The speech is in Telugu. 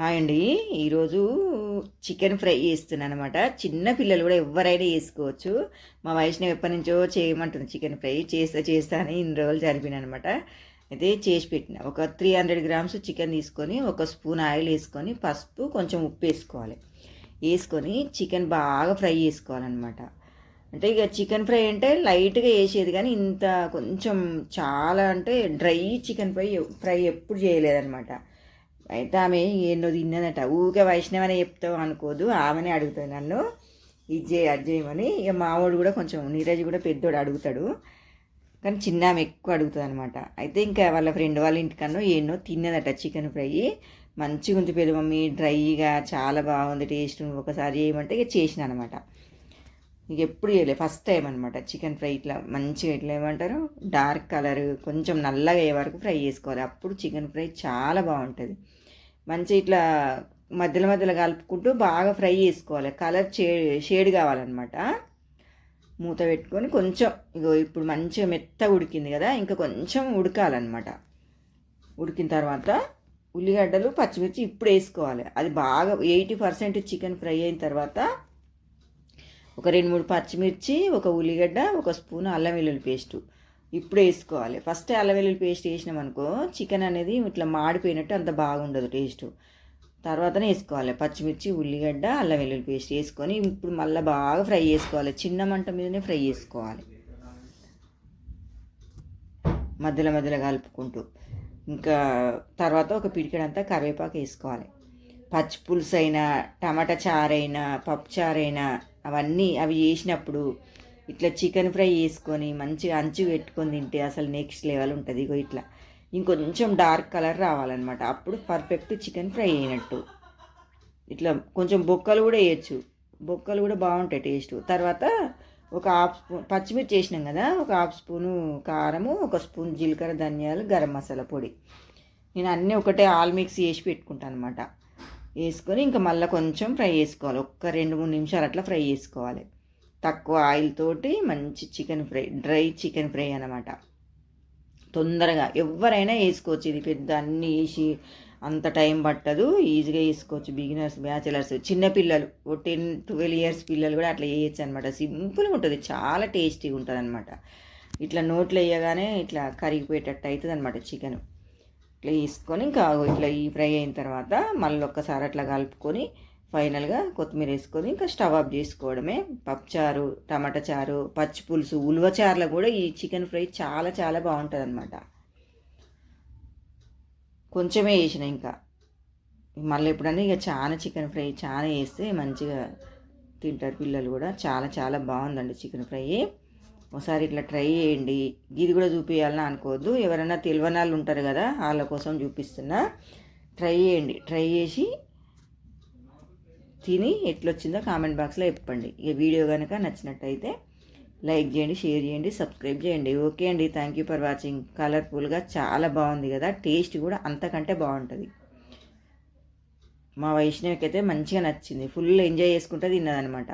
హాయ్ అండి. ఈరోజు చికెన్ ఫ్రై చేస్తున్నాను అనమాట చిన్న పిల్లలు కూడా ఎవరైనా చేసుకోవచ్చు. మా వయసునే ఎప్పటి నుంచో చేయమంటుంది చికెన్ ఫ్రై. చేస్తా చేస్తా అని ఇన్ని రోజులు జరిపిన అనమాట అయితే చేసి పెట్టిన. ఒక త్రీ హండ్రెడ్ గ్రామ్స్ చికెన్ తీసుకొని ఒక స్పూన్ ఆయిల్ వేసుకొని పసుపు కొంచెం ఉప్పు వేసుకోవాలి. వేసుకొని చికెన్ బాగా ఫ్రై చేసుకోవాలన్నమాట. అంటే ఇక చికెన్ ఫ్రై అంటే లైట్గా వేసేది కానీ ఇంత కొంచెం చాలా అంటే డ్రై చికెన్ ఫ్రై ఫ్రై ఎప్పుడు చేయలేదన్నమాట. అయితే ఆమె ఎన్నో తిన్నదట. ఊకే వైష్ణవనే చెప్తావు అనుకోదు. ఆమెనే అడుగుతుంది నన్ను. ఇది చేయి అది చేయమని ఇక మావాడు కూడా కొంచెం నీరజ్ కూడా పెద్దోడు అడుగుతాడు. కానీ చిన్న ఆమె ఎక్కువ అడుగుతుంది అనమాట అయితే ఇంకా వాళ్ళ ఫ్రెండ్ వాళ్ళ ఇంటికన్నా ఎన్నో తిన్నదట చికెన్ ఫ్రై. మంచిగా ఉంది పెద్ద మమ్మీ. డ్రైగా చాలా బాగుంది టేస్ట్. ఒకసారి చేయమంటే ఇక చేసిన అనమాట ఇక ఎప్పుడు చేయలేదు ఫస్ట్ టైం అనమాట చికెన్ ఫ్రై ఇట్లా మంచిగా ఇట్లా ఏమంటారు? Dark colour. కొంచెం నల్లగా అయ్యే వరకు ఫ్రై చేసుకోవాలి. అప్పుడు చికెన్ ఫ్రై చాలా బాగుంటుంది. మంచి ఇట్లా మధ్యలో మధ్యలో కలుపుకుంటూ బాగా ఫ్రై చేసుకోవాలి. కలర్ షే షేడ్ కావాలన్నమాట. మూత పెట్టుకొని కొంచెం ఇగో ఇప్పుడు మంచిగా మెత్తగా ఉడికింది కదా ఇంకా కొంచెం ఉడకాలన్నమాట. ఉడికిన తర్వాత ఉల్లిగడ్డలు పచ్చిమిర్చి ఇప్పుడు వేసుకోవాలి. అది బాగా ఎయిటీ పర్సెంట్ చికెన్ ఫ్రై అయిన తర్వాత ఒక రెండు మూడు పచ్చిమిర్చి ఒక ఉల్లిగడ్డ ఒక స్పూన్ అల్లం వెల్లుల్లి పేస్టు. ఇప్పుడు వేసుకోవాలి. ఫస్ట్ అల్లం వెల్లుల్లి పేస్ట్ వేసినాం అనుకో చికెన్ అనేది ఇట్లా మాడిపోయినట్టు అంత బాగుండదు టేస్ట్ తర్వాతనే వేసుకోవాలి. పచ్చిమిర్చి ఉల్లిగడ్డ అల్లం వెల్లుల్లి పేస్ట్ వేసుకొని ఇప్పుడు మళ్ళీ బాగా ఫ్రై చేసుకోవాలి. చిన్న మంట మీదనే ఫ్రై చేసుకోవాలి. మధ్యలో మధ్యలో కలుపుకుంటూ. ఇంకా తర్వాత ఒక పిడికెడంతా కరివేపాకు వేసుకోవాలి. పచ్చి పులుసు అయినా టమాటా చారైనా పప్పు చారైనా అవన్నీ అవి వేసినప్పుడు ఇట్లా చికెన్ ఫ్రై వేసుకొని మంచిగా అంచు పెట్టుకొని తింటే అసలు నెక్స్ట్ లెవెల్ ఉంటుంది ఇగో ఇట్లా. ఇంకొంచెం డార్క్ కలర్ రావాలన్నమాట. అప్పుడు పర్ఫెక్ట్ చికెన్ ఫ్రై అయినట్టు. ఇట్లా కొంచెం బొక్కలు కూడా వేయచ్చు. బొక్కలు కూడా బాగుంటాయి టేస్ట్. తర్వాత ఒక హాఫ్ స్పూన్ పచ్చిమిర్చి వేసినాం కదా ఒక హాఫ్ స్పూను కారము ఒక స్పూన్ జీలకర్ర ధనియాలు గరం మసాలా పొడి. నేను అన్నీ ఒకటే ఆల్ మిక్స్ చేసి పెట్టుకుంటాను అనమాట వేసుకొని ఇంకా మళ్ళీ కొంచెం ఫ్రై చేసుకోవాలి. ఒక్క రెండు మూడు నిమిషాలు అట్లా ఫ్రై చేసుకోవాలి. తక్కువ ఆయిల్ తోటి మంచి chicken fry dry chicken fry అనమాట తొందరగా ఎవరైనా వేసుకోవచ్చు. ఇది పెద్ద అన్నీ వేసి అంత టైం పట్టదు. ఈజీగా వేసుకోవచ్చు. బిగినర్స్ బ్యాచిలర్స్ చిన్నపిల్లలు ఓ టెన్ ట్వెల్వ్ ఇయర్స్ పిల్లలు కూడా అట్లా వేయచ్చు అనమాట సింపుల్గా ఉంటుంది. చాలా టేస్టీగా ఉంటుంది అనమాట ఇట్లా నోట్లో వేయగానే ఇట్లా కరిగిపోయేటట్టు అవుతుంది అనమాట చికెన్. ఇట్లా వేసుకొని ఇంకా ఇట్లా ఈ ఫ్రై అయిన తర్వాత మళ్ళీ ఒక్కసారి అట్లా కలుపుకొని ఫైనల్గా కొత్తిమీర వేసుకొని ఇంకా స్టవ్ ఆఫ్ చేసుకోవడమే. పప్పుచారు టమాటా చారు పచ్చి పులుసు ఉలువ చారులో కూడా ఈ చికెన్ ఫ్రై చాలా చాలా బాగుంటుంది అనమాట కొంచెమే వేసిన ఇంకా. మళ్ళీ ఎప్పుడన్నా ఇక చాలా చికెన్ ఫ్రై చాలా వేస్తే మంచిగా తింటారు పిల్లలు కూడా. చాలా చాలా బాగుందండి చికెన్ ఫ్రై. ఒకసారి ఇట్లా ట్రై చేయండి. ఇది కూడా చూపించాలని అనుకోవద్దు. ఎవరైనా తెలియని వాళ్ళు ఉంటారు కదా వాళ్ళ కోసం చూపిస్తున్నా. ట్రై చేయండి. ట్రై చేసి తిని ఎట్లొచ్చిందో కామెంట్ బాక్స్లో చెప్పండి. ఇక వీడియో కనుక నచ్చినట్టయితే లైక్ చేయండి షేర్ చేయండి సబ్స్క్రైబ్ చేయండి. ఓకే అండి. థ్యాంక్ యూ ఫర్ వాచింగ్ కలర్ఫుల్గా చాలా బాగుంది కదా. టేస్ట్ కూడా అంతకంటే బాగుంటుంది. మా వైష్ణవికి అయితే మంచిగా నచ్చింది. ఫుల్ ఎంజాయ్ చేసుకుంటే తిన్నదనమాట